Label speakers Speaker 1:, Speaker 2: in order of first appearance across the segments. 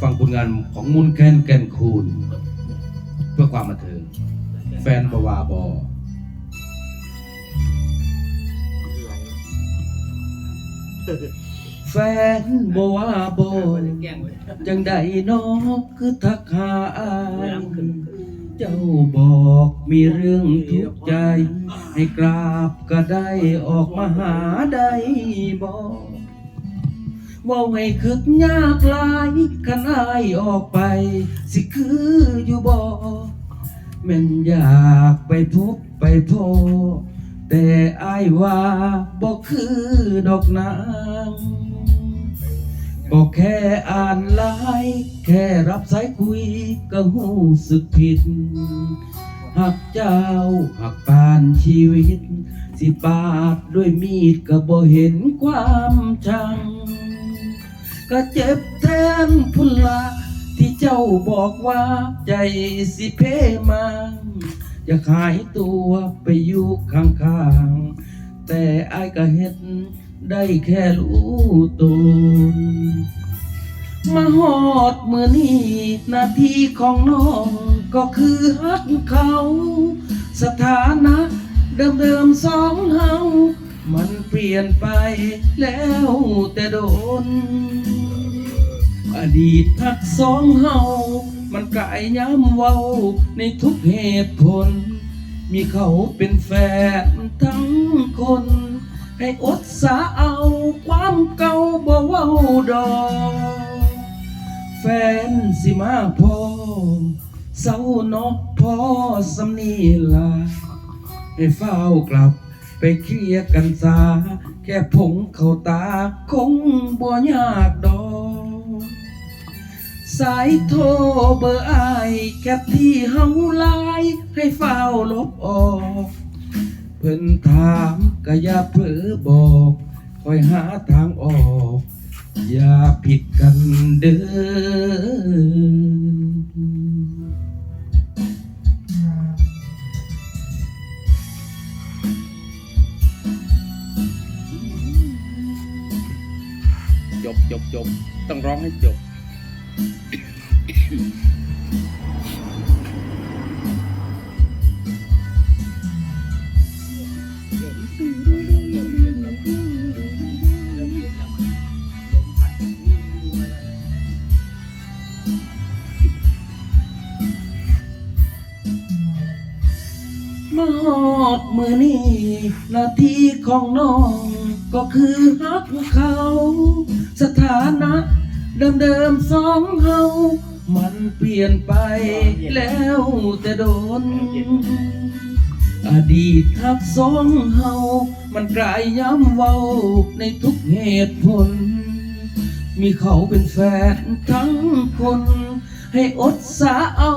Speaker 1: ฟังผลงานของมุนแคนแกนคูนเพื่อความบันเทิงแฟนบวาบอแฟนบวาบอ
Speaker 2: แกล้งไว้
Speaker 1: น้องคือทักหาอายเจ้าบอกมีเรื่องทุกข์ใจ ให้กราบก็ได้ออกมาหาได้บอก ว่าให้คึกยากลายคันอายออกไป สิคืออยู่บ่แม่นอยากไปพบไปพอแต่อายว่าบ่คือดอกนางก็แค่อ่านไลน์แค่รับสายคุยก็หูสึกผิดหักเจ้าหักปานชีวิต สิปาดด้วยมีดก็บ่เห็นความชัง ก็เจ็บแทนพุ่นละที่เจ้าบอกว่าใจสิเพมังอยากหายตัวไปอยู่ข้างๆ แต่อายก็เฮ็ดได้แค่รู้ตนมาหอดมือนี้หน้าที่ของน้องก็คือฮักเขา สถานะเดิมๆสองเฮา มันเปลี่ยนไปแล้วแต่โดน อดีตทักสองเฮา มันกลายย้ำเว้าในทุกเหตุผล มีเขาเป็นแฟนทั้งคน ให้อดสาเอาความเก่าบ่เว้าดอกแฟนสิมาพอเศร้าเนาะพอสำนีลาให้เฝ้ากลับไปเคลียร์กันซาแค่ผงเข้าตาคงบ่ยากดอก สายโทรเบอร์ไอแค่ที่เฮาไลน์ให้เฝ้าลบออก เพิ่นถามก็อย่าเผลอบอกคอยหาทางออก อย่าผิดกันเด้อจบจบจบต้องร้องให้จบ มอดมือนี่หน้าที่ของน้องก็คือฮักเขา สถานะ เดิมๆสองเฮา มันเปลี่ยนไปแล้วแต่โดน อดีตทักสองเฮา มันกลายย้ำเว้าในทุกเหตุผล มีเขาเป็นแฟนทั้งคน ให้อดสาเอา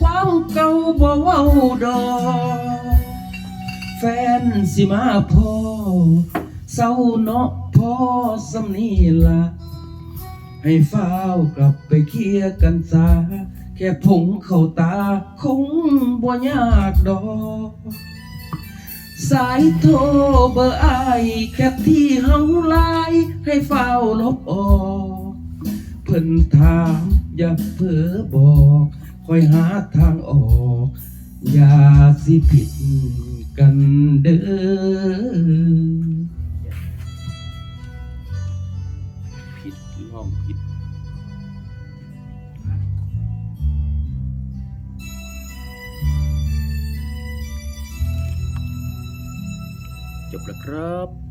Speaker 1: ความเก่าบ่เว้าดอกแฟนสิมาพอเศร้าเนาะพอสำนีละ ให้ฟ้ากลับไปเคลียร์กันซาแค่ผงเข้าตาคงบ่ยากดอก สายโทรเบอร์ไอแค่ที่เฮาไลน์ให้เฝ้าลบออกเพิ่นถามอย่าเผลอบอกคอยหาทางออก อย่าสิผิดกันเด้อ จบแล้วครับ